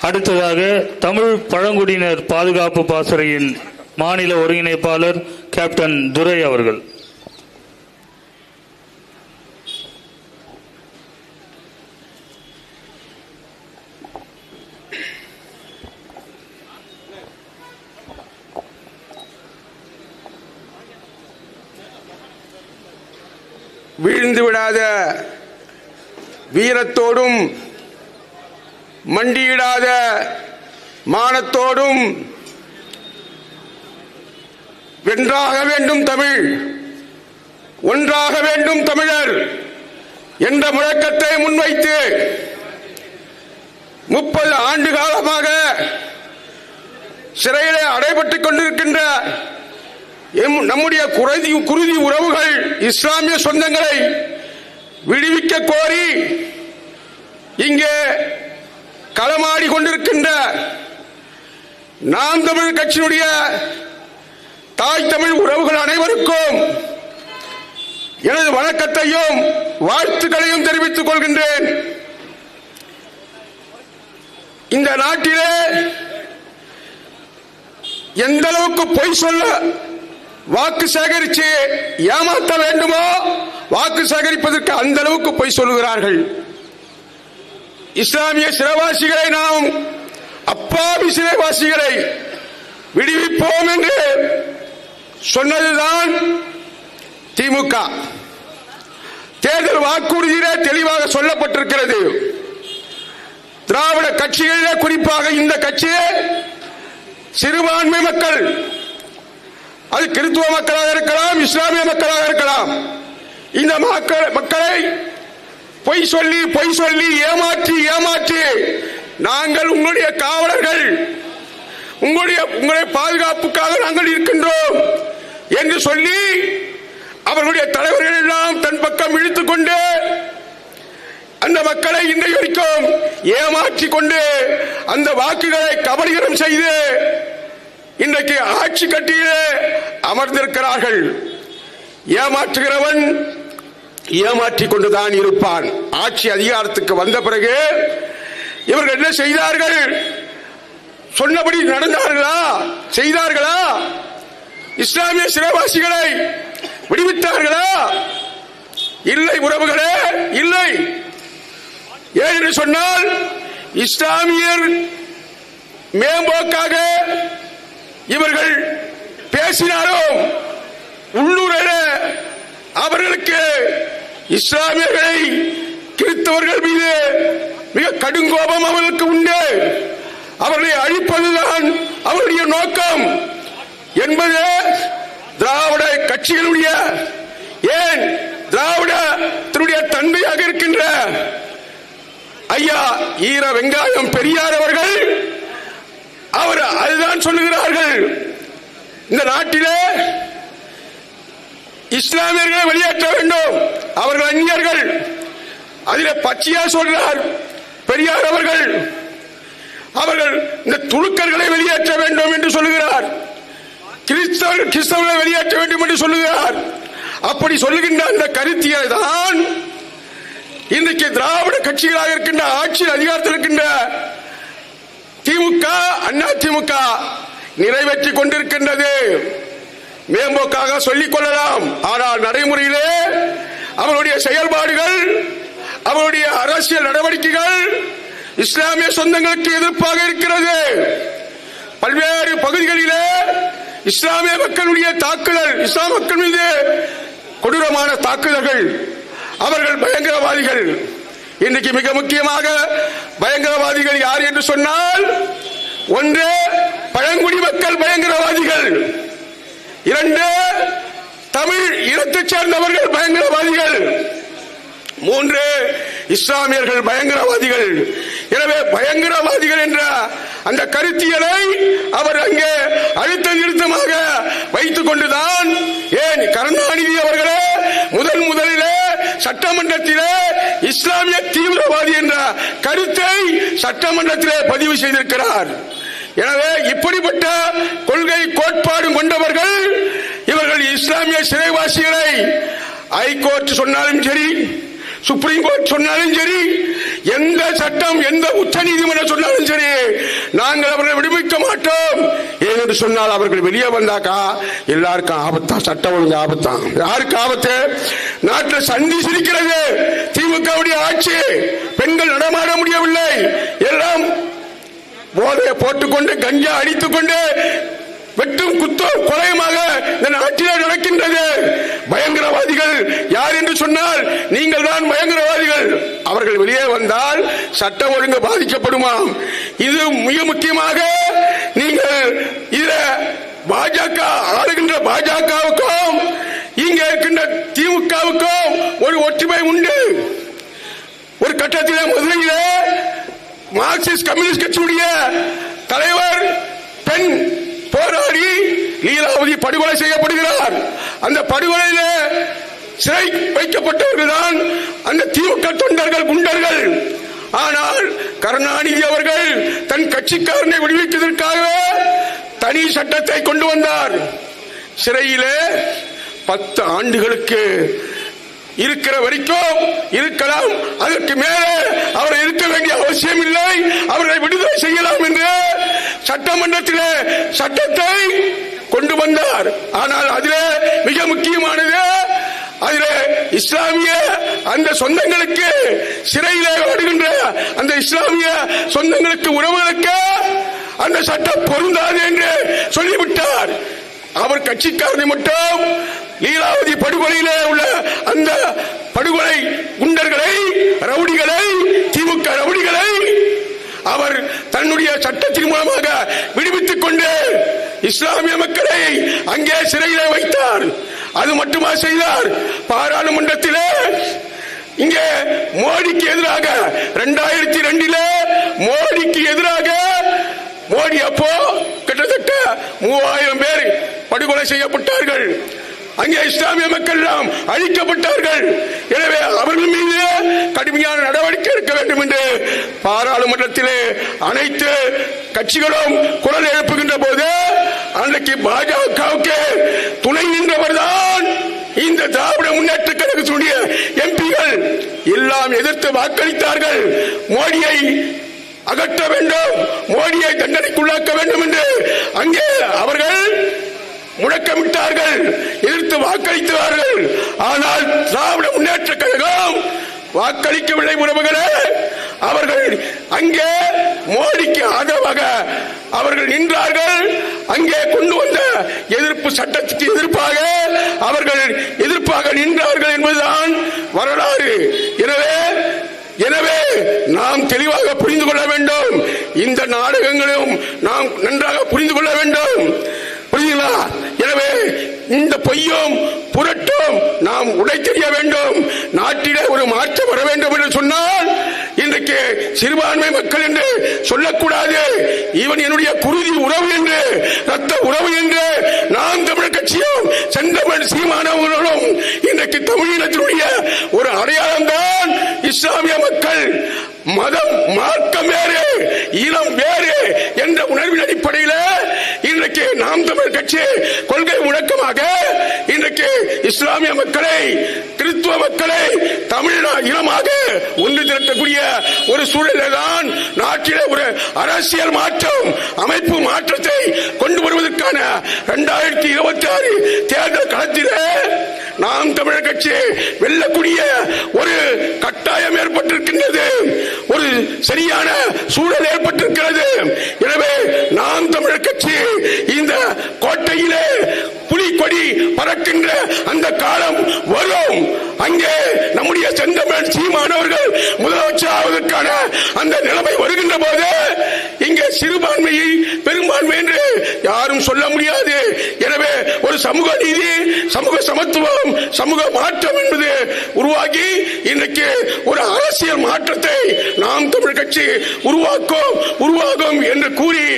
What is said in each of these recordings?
அடுத்ததாக தமிழ் பழங்குடியினர் பாதுகாப்பு பாசறையின் மாநில ஒருங்கிணைப்பாளர் கேப்டன் துரை அவர்கள். வீழ்ந்து விடாத வீரத்தோடும் மண்டியிடாத மானத்தோடும் வென்றாக வேண்டும் தமிழ் ஒன்றாக வேண்டும் தமிழர் என்ற முழக்கத்தை முன்வைத்து முப்பது ஆண்டு காலமாக சிறையிலே அடைபட்டுக் கொண்டிருக்கின்ற எம்- நம்முடைய குருதி குருதி உறவுகள் இஸ்லாமிய சொந்தங்களை விடுவிக்க கோரி இங்கே களமாடி கொண்டிருக்கின்ற நாம் தமிழ் கட்சியினுடைய தாய் தமிழ் உறவுகள் அனைவருக்கும் எனது வணக்கத்தையும் வாழ்த்துக்களையும் தெரிவித்துக் கொள்கின்றேன். இந்த நாட்டிலே எந்த அளவுக்கு பொய் சொல்ல வாக்கு சேகரித்து ஏமாற்ற வேண்டுமோ வாக்கு சேகரிப்பதற்கு அந்த அளவுக்கு பொய் சொல்லுகிறார்கள். இஸ்லாமிய சிறைவாசிகளை நாம் அப்பாவி சிறைவாசிகளை விடுவிப்போம் என்று சொன்னதுதான் திமுக. தேர்தல் வாக்குறுதியிலே தெளிவாக சொல்லப்பட்டிருக்கிறது. திராவிட கட்சிகளிலே குறிப்பாக இந்த கட்சியே சிறுபான்மை மக்கள் அது கிறித்துவ மக்களாக இருக்கலாம் இஸ்லாமிய மக்களாக இருக்கலாம். இந்த மக்கள் மக்களை பொய் சொல்லி பொய் சொல்லி ஏமாற்றி ஏமாற்றி. நாங்கள் உங்களுடைய காவலர்கள். உங்களுடைய உங்களுடைய பாதுகாப்புக்காக நாங்கள் இருக்கின்றோம் என்று சொல்லி அவர்களுடைய தலைவர்கள் எல்லாம் தன் பக்கம் இழுத்துக் கொண்டு அந்த மக்களை இன்றைய வரைக்கும் ஏமாற்றி கொண்டு அந்த வாக்குகளை கபலீகரம் செய்து இன்றைக்கு ஆட்சி கட்டியிலே அமர்ந்திருக்கிறார்கள். ஏமாற்றுகிறவன் ஏமாற்றிக் கொண்டுதான் இருப்பான். ஆட்சி அதிகாரத்துக்கு வந்த பிறகு இவர்கள் என்ன செய்தார்கள்? சொன்னபடி நடந்தார்களா? செய்தார்களா? இஸ்லாமிய சிறைவாசிகளை விடுவித்தார்களா? இல்லை உறவுகளே இல்லை. ஏன் என்று சொன்னால் இஸ்லாமியர் மேம்போக்காக இவர்கள் பேசினாலும் உள்ளூரில் அவர்களுக்கு இஸ்லாமியர்களை கிறிஸ்தவர்கள் மீது மிக கடுங்கோபம் அவர்களுக்கு உண்டு. அவர்களை அழிப்பதுதான் அவருடைய நோக்கம். என்பது திராவிட கட்சிகளுடைய ஏன் திராவிடத்தினுடைய தந்தையாக இருக்கின்ற ஐயா ஈர வெங்காயம் பெரியார் அவர்கள் அவர் அதுதான் சொல்லுகிறார்கள். இந்த நாட்டிலே இஸ்லாமியர்களை வெளியேற்ற வேண்டும். அவர்கள் அந்நியர்கள். அதிலே பச்சையா சொல்றார் பெரியார் அவர்கள். அவர்கள் இந்த துணுக்கர்களை வெளியேற்ற வேண்டும் என்று சொல்லுகிறார். கிறிஸ்தவர்கள் கிறிஸ்தவர்களை வெளியேற்ற வேண்டும் என்று சொல்லுகிறார். அப்படி சொல்லுகின்ற அந்த கருத்தியலை தான் இன்றைக்கு திராவிட கட்சிகளாக இருக்கின்ற ஆட்சியில் அதிகாரத்தில் இருக்கின்ற திமுக அண்ணா திமுக நிறைவேற்றிக் கொண்டிருக்கின்றது. மேம்போக்காக சொல்லிக் கொள்ளலாம். ஆனால் நடைமுறையிலே அவருடைய செயல்பாடுகள் அவருடைய அரசியல் நடவடிக்கைகள் இஸ்லாமிய சொந்தங்களுக்கு எதிர்ப்பாக இருக்கிறது. பல்வேறு பகுதிகளிலே இஸ்லாமிய மக்களுடைய தாக்குதல் இஸ்லாம் மக்கள் மீது கொடூரமான தாக்குதல்கள். அவர்கள் பயங்கரவாதிகள். இன்றைக்கு மிக முக்கியமாக பயங்கரவாதிகள் யார் என்று சொன்னால் ஒன்று பழங்குடி மக்கள் பயங்கரவாதிகள். இரண்டு தமிழ் இனத்தைச் சேர்ந்தவர்கள் பயங்கரவாதிகள். மூன்று இஸ்லாமியர்கள் பயங்கரவாதிகள். எனவே பயங்கரவாதிகள் என்ற அந்த கருத்தியலை அவர் அங்கே அழுத்த நிறுத்தமாக வைத்துக் கொண்டுதான் ஏன் கருணாநிதி அவர்களே முதன் முதலிலே சட்டமன்றத்திலே இஸ்லாமிய தீவிரவாதி என்ற கருத்தை சட்டமன்றத்திலே பதிவு செய்திருக்கிறார். எனவே இப்படிப்பட்ட கொள்கை கோட்பாடு கொண்டவர்கள் இவர்கள் இஸ்லாமிய சிறைவாசிகளை ஹைகோர்ட் சொன்னாலும் சரி சுப்ரீம் கோர்ட் சொன்னாலும் சரி எந்த சட்டம் எந்த உச்ச நீதிமன்றம் சொன்னாலும் சரி நாங்கள் அவர்களை விடுவிக்க மாட்டோம். ஏனென்று சொன்னால் அவர்கள் வெளியே வந்தாக்கா எல்லாருக்கும் ஆபத்தான் சட்டம் ஒழுங்கு ஆபத்தான். யாருக்கு ஆபத்து? நாட்டில் சந்தி சிரிக்கிறது திமுகவுடைய ஆட்சி. போதையை போட்டுக்கொண்டு கஞ்சா அடித்துக் கொண்டு வெட்டும் குத்தும் கொலையுமாக இந்த நாட்டிலே நடக்கின்றது. பயங்கரவாதிகள் யார் என்று சொன்னால் நீங்கள் தான் பயங்கரவாதிகள். அவர்கள் வெளியே வந்தால் சட்டம் ஒழுங்கு பாதிக்கப்படுமாம் இது மிக முக்கியமாக நீங்கள் இத பாஜக ஆளுகின்ற பாஜகவுக்கும் இங்க இருக்கின்ற திமுகவுக்கும் ஒரு ஒற்றுமை உண்டு. ஒரு கட்டத்திலே முதலிலே மார்க்சிஸ்ட் கம்யூனிஸ்ட் கட்சியுடைய தலைவர் பெண் போராடி லீலாவதி படுகொலை செய்யப்படுகிறார். அந்த படுகொலையில சிறை வைக்கப்பட்டவர்கள் தான் அந்த திமுக தொண்டர்கள் குண்டர்கள். ஆனால் கருணாநிதி அவர்கள் தன் கட்சிக்காரனை விடுவிப்பதற்காக தனி சட்டத்தை கொண்டு வந்தார். சிறையிலே பத்து ஆண்டுகளுக்கு இருக்கிற வரைக்கும் இருக்கலாம். அதற்கு மேலே அவரை இருக்க வேண்டிய அவசியம் இல்லை. அவரை விடுதலை செய்யலாம் என்று சட்டமன்றத்திலே சட்டத்தை கொண்டு வந்தார். ஆனால் அதிலே மிக முக்கியமானது அதிலே இஸ்லாமிய அந்த சொந்தங்களுக்கு சிறையிலே வாடுகின்ற அந்த இஸ்லாமிய சொந்தங்களுக்கு உறவுகளுக்கு அந்த சட்டம் பொருந்தாது என்று சொல்லிவிட்டார். அவர் கட்சிக்காரனை மட்டும் லீலாவதி படுகொலையிலே உள்ள அந்த படுகொலை குண்டர்களை ரவுடிகளை திமுக ரவுடிகளை அவர் தன்னுடைய சட்டத்தின் மூலமாக விடுவித்துக் கொண்டு இஸ்லாமிய மக்களை அங்கே சிறையிலே வைத்தார். அது மட்டுமா செய்தார்? பாராளுமன்றத்திலே. இங்கே மோடிக்கு எதிராக இரண்டாயிரத்தி ரெண்டில மோடிக்கு எதிராக மோடி அப்போ கிட்டத்தட்ட மூவாயிரம் பேர் படுகொலை செய்யப்பட்டார்கள். அங்கே இஸ்லாமிய மக்கள் எல்லாம் அழிக்கப்பட்டார்கள். எனவே அவர்கள் மீது கடுமையான நடவடிக்கை எடுக்க வேண்டும் என்று பாராளுமன்றத்திலே அனைத்து கட்சிகளும் குரல் எழுப்புகின்ற போது அன்றைக்கு பாஜகவுக்கு துணை நின்றவர் தான் இந்த திராவிட முன்னேற்ற கழகத்தினுடைய எம்பிகள் எல்லாம் எதிர்த்து வாக்களித்தார்கள். மோடியை அகற்ற வேண்டும் மோடியை தண்டனைக்குள்ளாக்க வேண்டும் என்று அங்கே அவர்கள் முழக்கமிட்டார்கள் எதிர்த்து வாக்களித்தார்கள். ஆனால் திராவிட முன்னேற்ற கழகம் வாக்களிக்கவில்லை உறவுகளே. அவர்கள் அங்கே மோடிக்கு ஆதரவாக அவர்கள் நின்றார்கள். அங்கே கொண்டு வந்த எதிர்ப்பு சட்டத்துக்கு எதிர்ப்பாக அவர்கள் எதிர்ப்பாக நின்றார்கள் என்பதுதான் வரலாறு. எனவே எனவே நாம் தெளிவாக புரிந்து கொள்ள வேண்டும். இந்த நாடகங்களும் நாம் நன்றாக புரிந்து கொள்ள வேண்டும். பொய்யும் புரட்டும். நாம் உடை தெரிய வேண்டும். நாட்டிலே ஒரு மாற்றம் வர வேண்டும் என்று சொன்னால் இன்றைக்கு சிறுபான்மை மக்கள் என்று சொல்லக்கூடாது. இவன் என்னுடைய குருதி உறவு என்று ரத்த உறவு என்று நாம் தமிழர் கட்சியும் செந்தமிழ் சீமானவர்களும் இன்றைக்கு தமிழினத்தினுடைய ஒரு அடையாளம் தான் இஸ்லாமிய மக்கள். மதம் மார்க்கம் வேறு இனம் வேறு என்ற உணர்வின் நாம் கட்சி கொள்கை முழக்கமாக இன்றைக்கு இஸ்லாமிய மக்களை கிறிஸ்துவ மக்களை தமிழ் இனமாக ஒன்று திரட்டக்கூடிய ஒரு சூழலில் தான் நாட்டிலே ஒரு அரசியல் மாற்றம் அமைப்பு மாற்றத்தை கொண்டு வருவதற்கான இரண்டாயிரத்தி இருபத்தி ஆறு தேர்தல் களத்திலே நாம் தமிழர் கட்சி வெல்லக்கூடிய ஒரு கட்டாயம் ஏற்பட்டிருக்கின்றது. ஒரு சரியான சூழல் ஏற்பட்டிருக்கிறது. எனவே நாம் தமிழர் கட்சி இந்த கோட்டையிலே புலிக்கொடி பறக்கின்ற அந்த காலம் வரும். அங்கே நம்முடைய செந்தமிழ் சீமானவர்கள் முதலமைச்சர் ஆவதற்கான அந்த நிலைமை வருகின்ற போது இங்கே சிறுபான்மையை பெரும்பான்மை என்று யாரும் சொல்ல முடியாது. சமூக நீதி சமூக சமத்துவம் சமூக மாற்றம் என்பது உருவாகி இன்றைக்கு ஒரு அரசியல் மாற்றத்தை நாம் தமிழ் கட்சி உருவாக்கும் உருவாகும் என்று கூறி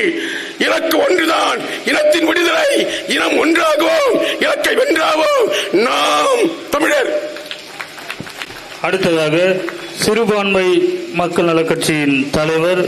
இலக்கு ஒன்றுதான். இனத்தின் விடுதலை இனம் ஒன்றாகவும் இலக்கை வென்றாகவும் நாம் தமிழர். அடுத்ததாக சிறுபான்மை மக்கள் நலக்கட்சியின் தலைவர்